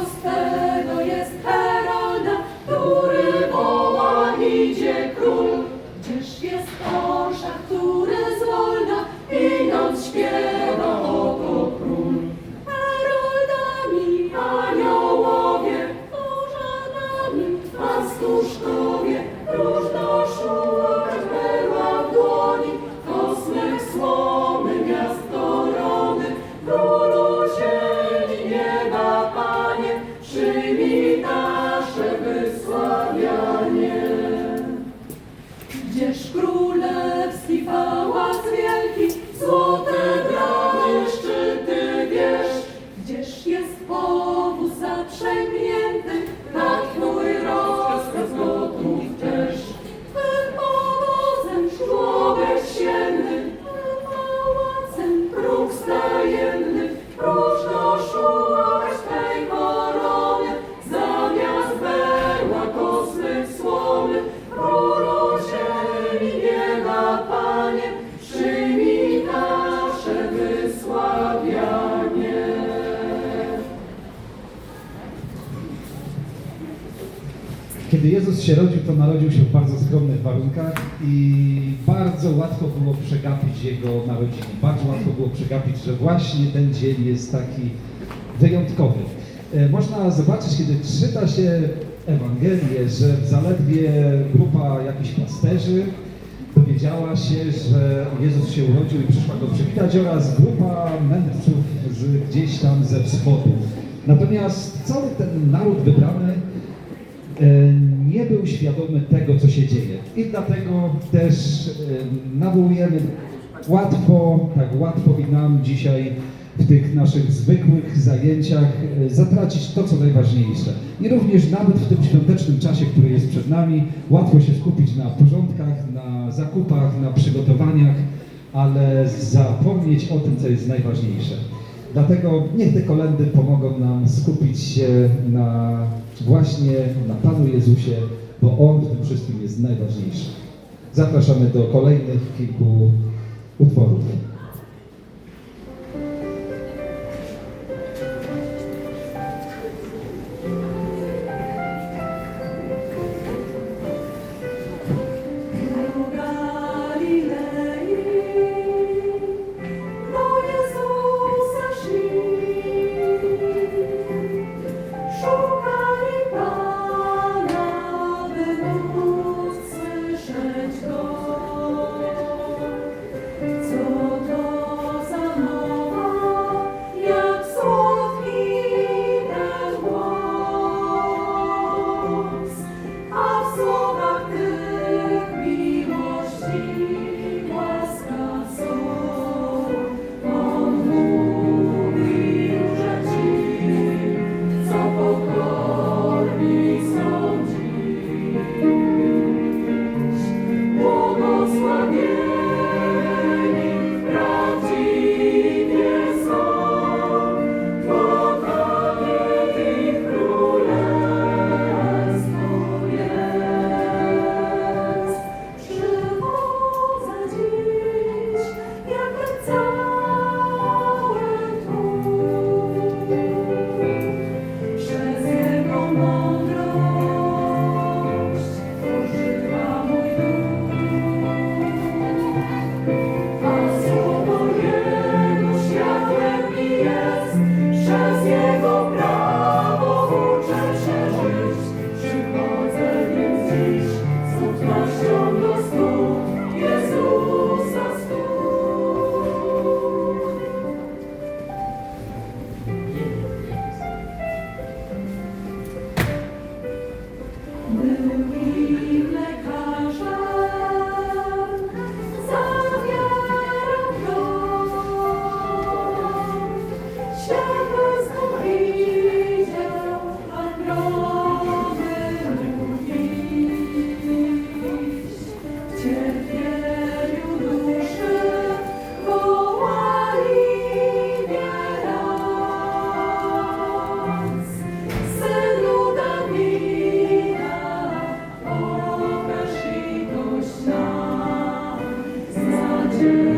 prostego jest Kiedy Jezus się rodził, to narodził się w bardzo skromnych warunkach i bardzo łatwo było przegapić Jego narodziny. Bardzo łatwo było przegapić, że właśnie ten dzień jest taki wyjątkowy. E, Można zobaczyć, kiedy czyta się Ewangelię, że zaledwie grupa jakichś pasterzy dowiedziała się, że Jezus się urodził i przyszła go przywitać oraz grupa mędrców z, gdzieś tam ze wschodu. Natomiast cały ten naród wybrany nie był świadomy tego, co się dzieje. I dlatego też e, nawołujemy łatwo, tak łatwo i nam dzisiaj w tych naszych zwykłych zajęciach e, zatracić to, co najważniejsze. I również nawet w tym świątecznym czasie, który jest przed nami, łatwo się skupić na porządkach, na zakupach, na przygotowaniach, ale zapomnieć o tym, co jest najważniejsze. Dlatego niech te kolendy pomogą nam skupić się na właśnie na Panu Jezusie, bo On w tym wszystkim jest najważniejszy. Zapraszamy do kolejnych kilku utworów. Hallelujah. Jesus.